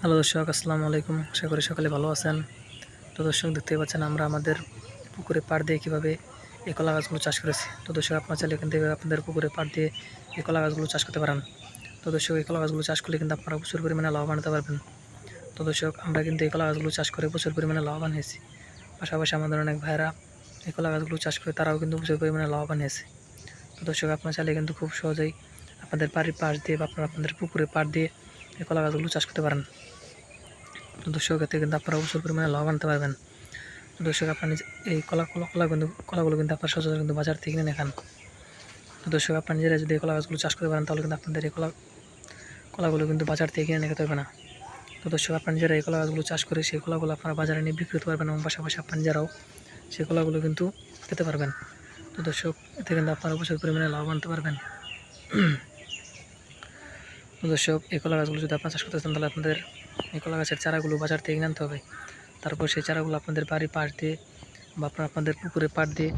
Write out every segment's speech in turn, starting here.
Hello দর্শক, আসসালামু আলাইকুম। আশা করি সকালে ভালো আছেন। তো দর্শক দেখতে পাচ্ছেন আমরা আমাদের পুকুরে পাড় দিয়ে কীভাবে এই কলা গাছগুলো চাষ করেছি। তো দর্শক, আপনার চাইলে এখান থেকে আপনাদের পুকুরে পাড় দিয়ে এই কলা গাছগুলো চাষ করতে পারেন। তো দর্শক, এই কলা গাছগুলো চাষ করলে কিন্তু আপনারা প্রচুর পরিমাণে লাভবান হতে পারবেন। তো দর্শক, আমরা কিন্তু এই কলা গাছগুলো চাষ করে প্রচুর পরিমাণে লাভবান হয়েছি। পাশাপাশি আমাদের অনেক ভাইরা এই কলা গাছগুলো চাষ করে তারাও কিন্তু প্রচুর পরিমাণে লাভবান হয়েছে। তো দর্শক, আপনার চাইলে কিন্তু খুব সহজেই আপনাদের বাড়ির পাশ দিয়ে বা আপনারা আপনাদের পুকুরে পাড় দিয়ে এই কলা গাছগুলো চাষ করতে পারেন। দর্শক, এতে কিন্তু আপনারা প্রচুর পরিমাণে লাভ আনতে পারবেন। দর্শক, আপনার এই কলা কলা কলা কিন্তু কলাগুলো কিন্তু আপনার সচরাচর কিন্তু বাজার থেকে কিনে খান। দর্শক, আপনার নিজেরা যদি এই কলা গাছগুলো চাষ করতে পারেন, তাহলে কিন্তু আপনাদের এই কলা কলাগুলো কিন্তু বাজার থেকে কিনে খেতে হবে না। তো দর্শক, আপনার নিজেরা এই কলা গাছগুলো চাষ করে সেই কলাগুলো আপনারা বাজারে নিয়ে বিক্রি করতে পারবেন এবং পাশাপাশি আপনার নিজেরাও সেই কলাগুলো কিন্তু খেতে পারবেন। তো দর্শক, এতে কিন্তু আপনারা প্রচুর পরিমাণে লাভ আনতে পারবেন। দর্শক, এই কলা গাছগুলো যদি আপনার চাষ করতে চান, তাহলে আপনাদের এই কলা গাছের চারাগুলো বাজার থেকে আনতে হবে। তারপর সেই চারাগুলো আপনাদের বাড়ির পাশ দিয়ে বা আপনার আপনাদের পুকুরে পাড় দিয়ে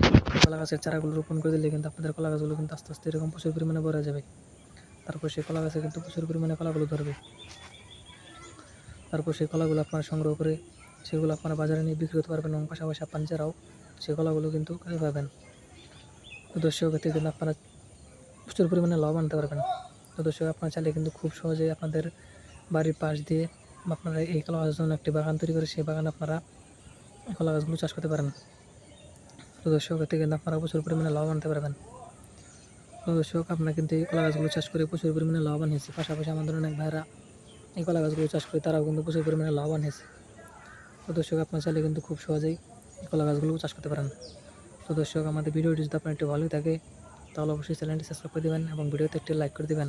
কলা গাছের চারাগুলো রোপণ করে দিলে কিন্তু আপনাদের কলা গাছগুলো কিন্তু আস্তে আস্তে এরকম প্রচুর পরিমাণে বড় যাবে। তারপর সেই কলা গাছে কিন্তু প্রচুর পরিমাণে কলাগুলো ধরবে। তারপর সেই কলাগুলো আপনারা সংগ্রহ করে সেগুলো আপনারা বাজারে নিয়ে বিক্রি করতে পারবেন এবং পাশাপাশি আপনার নিজেরাও সেই কলাগুলো কিন্তু খেতে পারবেন তো দর্শক, এতে কিন্তু আপনারা প্রচুর পরিমাণে লাভ আনতে পারবেন। দর্শক, আপনারা চাইলে কিন্তু খুব সহজেই আপনাদের বাড়ির পাশ দিয়ে আপনারা এই কলা গাছের জন্য একটি বাগান তৈরি করে সেই বাগান আপনারা কলা গাছগুলো চাষ করতে পারেন। তো দর্শক, এতে কিন্তু আপনারা প্রচুর পরিমাণে লাভ আনতে পারবেন। তো দর্শক আপনারা কিন্তু এই কলা গাছগুলো চাষ করে প্রচুর পরিমাণে লাভবান হয়েছে। পাশাপাশি আমাদের অনেক ভাইরা এই কলা গাছগুলো চাষ করে তারাও কিন্তু প্রচুর পরিমাণে লাভবান হয়েছে। তো দর্শক, আপনার চাইলে কিন্তু খুব সহজেই এই কলা গাছগুলো চাষ করতে পারেন। তো দর্শক, আমাদের ভিডিওটি যদি আপনার একটু ভালোই থাকে, তাহলে অবশ্যই চ্যানেলটি সাবস্ক্রাইব করে দেবেন এবং ভিডিওতে একটি লাইক করে দেবেন।